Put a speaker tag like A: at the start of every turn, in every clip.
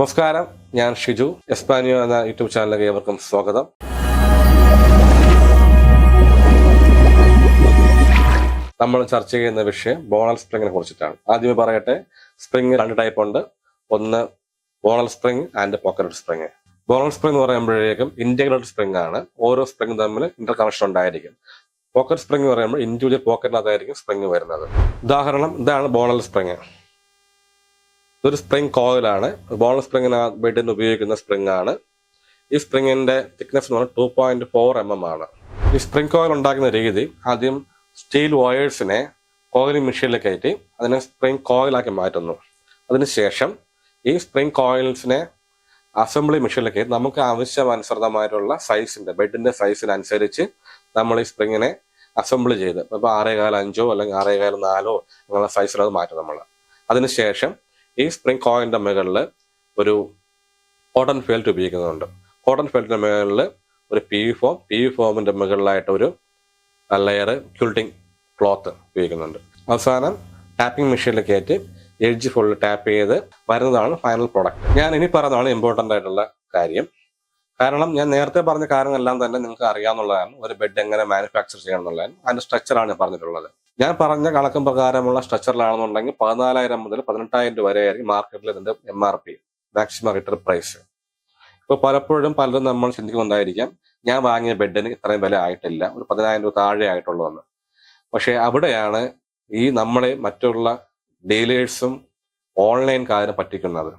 A: നമസ്കാരം ഞാൻ ഷിജു. എസ്പാനിയോ എന്ന യൂട്യൂബ് ചാനലിലേക്ക് ഏവർക്കും സ്വാഗതം. നമ്മൾ ചർച്ച ചെയ്യുന്ന വിഷയം ബോണൽ സ്പ്രിങ്ങിനെ കുറിച്ചിട്ടാണ്. ആദ്യമേ പറയട്ടെ സ്പ്രിങ് രണ്ട് ടൈപ്പ് ഉണ്ട്. ഒന്ന് bonnell spring and pocket spring. Bonnell spring എന്ന് പറയുമ്പോഴേക്കും ഇന്റഗ്രേറ്റഡ് സ്പ്രിങ് ആണ്. ഓരോ സ്പ്രിങ് തമ്മിൽ ഇന്റർ കണക്ഷൻ ഉണ്ടായിരിക്കും. പോക്കറ്റ് സ്പ്രിങ് പറയുമ്പോൾ ഇൻഡിവിജ്വൽ പോക്കറ്റിനകത്തായിരിക്കും സ്പ്രിങ് വരുന്നത്. ഉദാഹരണം ഇതാണ് ബോണൽ സ്പ്രിങ്. ഇതൊരു സ്പ്രിങ് കോയിലാണ് ബോൾ സ്പ്രിങ്ങിന് ബെഡിന് ഉപയോഗിക്കുന്ന സ്പ്രിങ് ആണ്. ഈ സ്പ്രിങ്ങിന്റെ തിക്നെസ് എന്ന് പറഞ്ഞാൽ two point four M M ആണ്. ഈ സ്പ്രിങ് കോയിൽ ഉണ്ടാക്കുന്ന രീതി ആദ്യം സ്റ്റീൽ വയേഴ്സിനെ കോയിലിംഗ് മെഷീനിൽ കയറ്റി അതിനെ സ്പ്രിങ് കോയിലാക്കി മാറ്റുന്നു. അതിനുശേഷം ഈ സ്പ്രിങ് കോയിൽസിനെ അസംബ്ലി മെഷീനിൽ കയറ്റി നമുക്ക് ആവശ്യമനുസൃതമായിട്ടുള്ള സൈസിന്റെ ബെഡിന്റെ സൈസിനനുസരിച്ച് നമ്മൾ ഈ സ്പ്രിങ്ങിനെ അസംബിൾ ചെയ്ത്. ഇപ്പൊ ആറേകാൽ അഞ്ചോ അല്ലെങ്കിൽ ആറേകാൽ നാലോ അങ്ങനെയുള്ള സൈസിൽ അത് മാറ്റും നമ്മൾ അതിനുശേഷം ഈ സ്പ്രിംഗ് കോയിന്റെ മുകളിൽ ഒരു കോട്ടൺ ഫെൽറ്റ് ഉപയോഗിക്കുന്നുണ്ട്. കോട്ടൺ ഫെൽറ്റിന്റെ മുകളിൽ ഒരു P V foam P V ഫോമിന്റെ മുകളിലായിട്ട് ഒരു ലെയർ ക്യൂൾട്ടിങ് ക്ലോത്ത് ഉപയോഗിക്കുന്നുണ്ട്. അവസാനം ടാപ്പിംഗ് മെഷീനിൽ കയറ്റി എഡ്ജ് ഫുള്ള് ടാപ്പ് ചെയ്ത് വരുന്നതാണ് ഫൈനൽ പ്രോഡക്റ്റ് ഞാൻ ഇനി പറയുന്നതാണ് ഇമ്പോർട്ടന്റ് ആയിട്ടുള്ള കാര്യം. കാരണം ഞാൻ നേരത്തെ പറഞ്ഞ കാര്യങ്ങളെല്ലാം തന്നെ നിങ്ങൾക്ക് അറിയാമെന്നുള്ളതാണ് ഒരു ബെഡ് എങ്ങനെ മാനുഫാക്ചർ ചെയ്യണം എന്നുള്ളതാണ്. അതിന്റെ സ്ട്രക്ചറാണ് പറഞ്ഞിട്ടുള്ളത്. ഞാൻ പറഞ്ഞ കണക്കും പ്രകാരമുള്ള സ്ട്രക്ചറിലാണെന്നുണ്ടെങ്കിൽ പതിനാലായിരം മുതൽ പതിനെട്ടായിരം രൂപ വരെ ആയിരിക്കും മാർക്കറ്റിൽ ഇതിന്റെ M R P maximum retail price ഇപ്പൊ പലപ്പോഴും പലരും നമ്മൾ ചിന്തിക്കുന്നുണ്ടായിരിക്കാം ഞാൻ വാങ്ങിയ ബെഡിന് ഇത്രയും വില ആയിട്ടില്ല ഒരു പതിനായിരം രൂപ താഴെ ആയിട്ടുള്ളൂ എന്ന് പക്ഷെ അവിടെയാണ് ഈ നമ്മളെ മറ്റുള്ള ഡീലേഴ്സും ഓൺലൈൻകാരും പറ്റിക്കുന്നത്.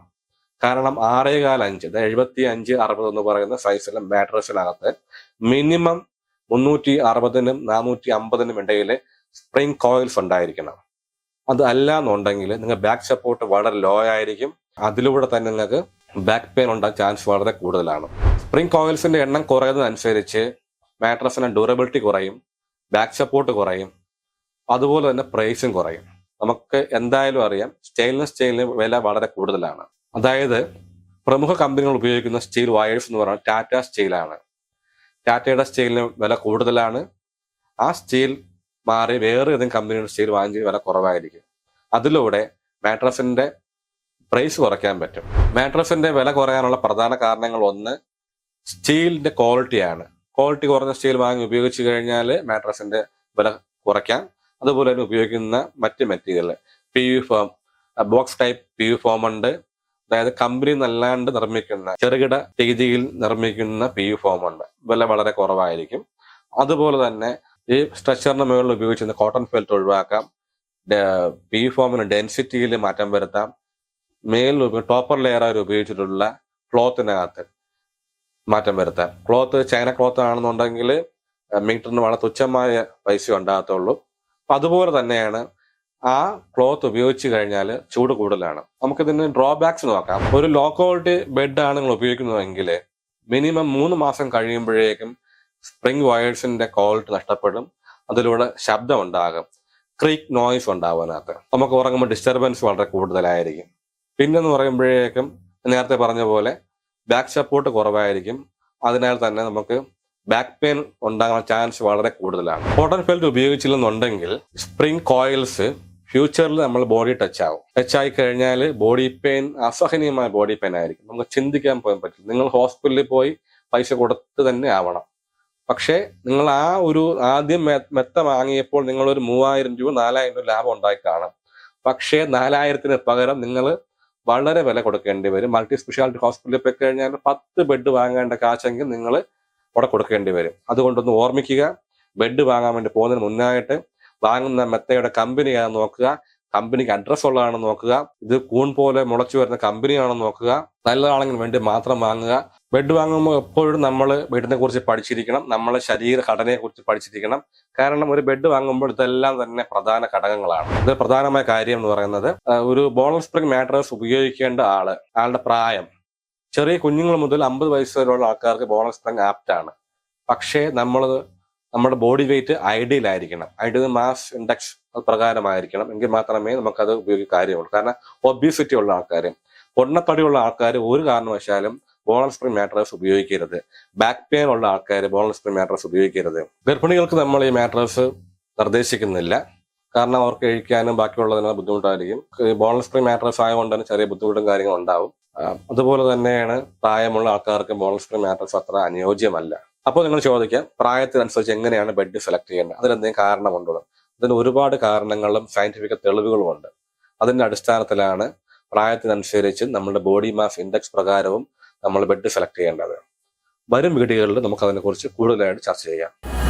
A: കാരണം ആറേ കാൽ അഞ്ച് എഴുപത്തി അഞ്ച് അറുപത് എന്ന് പറയുന്ന സൈസിലെ മാട്രസിനകത്ത് മിനിമം മുന്നൂറ്റി അറുപതിനും നാനൂറ്റി അമ്പതിനും ഇടയിൽ സ്പ്രിംഗ് കോയിൽസ് ഉണ്ടായിരിക്കണം അത് അല്ല എന്നുണ്ടെങ്കിൽ നിങ്ങൾ ബാക്ക് സപ്പോർട്ട് വളരെ ലോ ആയിരിക്കും. അതിലൂടെ തന്നെ നിങ്ങൾക്ക് ബാക്ക് പെയിൻ ഉണ്ടാകാൻ ചാൻസ് വളരെ കൂടുതലാണ്. സ്പ്രിംഗ് കോയിൽസിന്റെ എണ്ണം കുറയുന്നതനുസരിച്ച് മാട്രസിന് ഡ്യൂറബിലിറ്റി കുറയും ബാക്ക് സപ്പോർട്ട് കുറയും അതുപോലെ തന്നെ പ്രൈസും കുറയും. നമുക്ക് എന്തായാലും അറിയാം സ്റ്റെയിൻലെസ് സ്റ്റീലിന് വില വളരെ കൂടുതലാണ്. അതായത് പ്രമുഖ കമ്പനികൾ ഉപയോഗിക്കുന്ന സ്റ്റീൽ വയേഴ്സ് എന്ന് പറയുന്നത് ടാറ്റ സ്റ്റീലാണ് ടാറ്റയുടെ സ്റ്റീലിന് വില കൂടുതലാണ്. ആ സ്റ്റീൽ മാറി വേറെ ഏതെങ്കിലും കമ്പനിയുടെ സ്റ്റീൽ വാങ്ങി വില കുറവായിരിക്കും. അതിലൂടെ മാട്രസിന്റെ പ്രൈസ് കുറയ്ക്കാൻ പറ്റും. മാട്രസിന്റെ വില കുറയാനുള്ള പ്രധാന കാരണങ്ങൾ ഒന്ന് സ്റ്റീലിന്റെ ക്വാളിറ്റിയാണ് ക്വാളിറ്റി കുറഞ്ഞ സ്റ്റീൽ വാങ്ങി ഉപയോഗിച്ചു കഴിഞ്ഞാൽ മാട്രസിന്റെ വില കുറയ്ക്കാം. അതുപോലെ തന്നെ ഉപയോഗിക്കുന്ന മറ്റ് material P U foam box type P U foam ഉണ്ട്. അതായത് കമ്പനി നല്ലാണ്ട് നിർമ്മിക്കുന്ന ചെറുകിട രീതിയിൽ നിർമ്മിക്കുന്ന പി യു ഫോം ഉണ്ട്. വില വളരെ കുറവായിരിക്കും. അതുപോലെ തന്നെ ഈ സ്ട്രക്ചറിന് മുകളിൽ ഉപയോഗിച്ചിരുന്ന കോട്ടൺ ഫെൽറ്റ് ഒഴിവാക്കാം. പി ഫോമിന് ഡെൻസിറ്റിയിൽ മാറ്റം വരുത്താം. മേലിൽ ടോപ്പർ ലെയർ ആയി ഉപയോഗിച്ചിട്ടുള്ള ക്ലോത്തിനകത്ത് മാറ്റം വരുത്താം. ക്ലോത്ത് ചൈന ക്ലോത്ത് ആണെന്നുണ്ടെങ്കിൽ മീറ്ററിന് വളരെ തുച്ഛമായ പൈസ ഉണ്ടാകത്തുള്ളൂ. അപ്പം അതുപോലെ തന്നെയാണ് ആ ക്ലോത്ത് ഉപയോഗിച്ച് കഴിഞ്ഞാൽ ചൂട് കൂടുതലാണ്. നമുക്കിതിന് ഡ്രോബാക്സ് നോക്കാം. ഒരു ലോ ക്വാളിറ്റി ബെഡ് ആണ് നിങ്ങൾ ഉപയോഗിക്കുന്നതെങ്കിൽ മിനിമം മൂന്ന് മാസം കഴിയുമ്പോഴേക്കും സ്പ്രിംഗ് വയേഴ്സിന്റെ ക്വാളിറ്റി നഷ്ടപ്പെടും. അതിലൂടെ ശബ്ദം ഉണ്ടാകും ക്രീക്ക് നോയ്സ് ഉണ്ടാവാനകത്ത് നമുക്ക് ഉറങ്ങുമ്പോൾ ഡിസ്റ്റർബൻസ് വളരെ കൂടുതലായിരിക്കും. പിന്നെന്ന് പറയുമ്പോഴേക്കും നേരത്തെ പറഞ്ഞ പോലെ ബാക്ക് സപ്പോർട്ട് കുറവായിരിക്കും. അതിനാൽ തന്നെ നമുക്ക് ബാക്ക് പെയിൻ ഉണ്ടാകാൻ ചാൻസ് വളരെ കൂടുതലാണ്. കോട്ടൺ ഫെൽറ്റ് ഉപയോഗിച്ചില്ലെന്നുണ്ടെങ്കിൽ സ്പ്രിംഗ് കോയിൽസ് ഫ്യൂച്ചറിൽ നമ്മൾ ബോഡി ടച്ച് ആവും. ടച്ച് ആയി കഴിഞ്ഞാൽ ബോഡി പെയിൻ അസഹനീയമായ ബോഡി പെയിൻ ആയിരിക്കും. നമുക്ക് ചിന്തിക്കാൻ പോകാൻ പറ്റില്ല. നിങ്ങൾ ഹോസ്പിറ്റലിൽ പോയി പൈസ കൊടുത്ത് തന്നെ ആവണം. പക്ഷേ നിങ്ങൾ ആ ഒരു ആദ്യം മെത്ത വാങ്ങിയപ്പോൾ നിങ്ങൾ ഒരു മൂവായിരം രൂപ നാലായിരം രൂപ ലാഭം ഉണ്ടായി കാണാം. പക്ഷേ നാലായിരത്തിന് പകരം നിങ്ങൾ വളരെ വില കൊടുക്കേണ്ടി വരും. മൾട്ടി സ്പെഷ്യാലിറ്റി ഹോസ്പിറ്റലിൽ പോയി കഴിഞ്ഞാൽ പത്ത് ബെഡ് വാങ്ങേണ്ട കാശെങ്കിൽ നിങ്ങൾ അവിടെ കൊടുക്കേണ്ടി വരും. അതുകൊണ്ടൊന്ന് ഓർമ്മിക്കുക ബെഡ് വാങ്ങാൻ വേണ്ടി പോകുന്നതിന് മുന്നായിട്ട് വാങ്ങുന്ന മെത്തയുടെ കമ്പനി ഏതാണെന്ന് നോക്കുക കമ്പനിക്ക് അഡ്രസ് ഉള്ളതാണെന്ന് നോക്കുക ഇത് കൂൺ പോലെ മുളച്ചു വരുന്ന കമ്പനിയാണെന്ന് നോക്കുക നല്ലതാണെങ്കിൽ വേണ്ടി മാത്രം വാങ്ങുക. ബെഡ് വാങ്ങുമ്പോൾ എപ്പോഴും നമ്മൾ ബെഡിനെ കുറിച്ച് പഠിച്ചിരിക്കണം. നമ്മളെ ശരീര ഘടനയെ കുറിച്ച് പഠിച്ചിരിക്കണം. കാരണം ഒരു ബെഡ് വാങ്ങുമ്പോൾ ഇതെല്ലാം തന്നെ പ്രധാന ഘടകങ്ങളാണ്. ഇത് പ്രധാനമായ കാര്യം എന്ന് പറയുന്നത് ഒരു ബോണൽ സ്പ്രിംഗ് മാട്രസ് ഉപയോഗിക്കേണ്ട ആൾ ആളുടെ പ്രായം. ചെറിയ കുഞ്ഞുങ്ങൾ മുതൽ അമ്പത് വയസ്സ് വരെയുള്ള ആൾക്കാർക്ക് ബോണൽ സ്പ്രിംഗ് ആണ്. പക്ഷേ നമ്മൾ നമ്മുടെ ബോഡി വെയിറ്റ് ഐഡിയൽ ആയിരിക്കണം. ഐഡിയൽ മാസ് ഇൻഡെക്സ് പ്രകാരമായിരിക്കണം. എങ്കിൽ മാത്രമേ നമുക്കത് ഉപയോഗിക്കാൻ കാര്യമുള്ളൂ. കാരണം ഒബീസിറ്റി ഉള്ള ആൾക്കാർ പൊണ്ണത്തടിയുള്ള ആൾക്കാർ ഒരു കാരണവശാലും ബോണൽ സ്പ്രിംഗ് മാട്രസ് ഉപയോഗിക്കരുത്. ബാക്ക് പെയിൻ ഉള്ള ആൾക്കാർ ബോണൽ സ്പ്രിംഗ് മാട്രസ് ഉപയോഗിക്കരുത്. ഗർഭിണികൾക്ക് നമ്മൾ ഈ മാട്രസ് നിർദ്ദേശിക്കുന്നില്ല. കാരണം അവർക്ക് കഴിക്കാനും ബാക്കിയുള്ളതിന് ബുദ്ധിമുട്ടായിരിക്കും. ബോണൽ സ്പ്രിംഗ് മാട്രസ് ആയതുകൊണ്ട് തന്നെ ചെറിയ ബുദ്ധിമുട്ടും കാര്യങ്ങളും ഉണ്ടാവും. അതുപോലെ തന്നെയാണ് പ്രായമുള്ള ആൾക്കാർക്ക് ബോണൽ സ്പ്രിംഗ് മാട്രസ് അത്ര അനുയോജ്യമല്ല. അപ്പോൾ നിങ്ങൾ ചോദിക്കാം പ്രായത്തിനനുസരിച്ച് എങ്ങനെയാണ് ബെഡ് സെലക്ട് ചെയ്യേണ്ടത്? അതിനെന്തെങ്കിലും കാരണമുണ്ടോ? അതിന് ഒരുപാട് കാരണങ്ങളും സയന്റിഫിക് തെളിവുകളും ഉണ്ട്. അതിന്റെ അടിസ്ഥാനത്തിലാണ് പ്രായത്തിനനുസരിച്ച് നമ്മുടെ ബോഡി മാസ് ഇൻഡെക്സ് പ്രകാരവും നമ്മൾ ബെഡ് സെലക്ട് ചെയ്യേണ്ടത്. വരും വീഡിയോകളിൽ നമുക്ക് അതിനെക്കുറിച്ച് കൂടുതലായിട്ട് ചർച്ച ചെയ്യാം.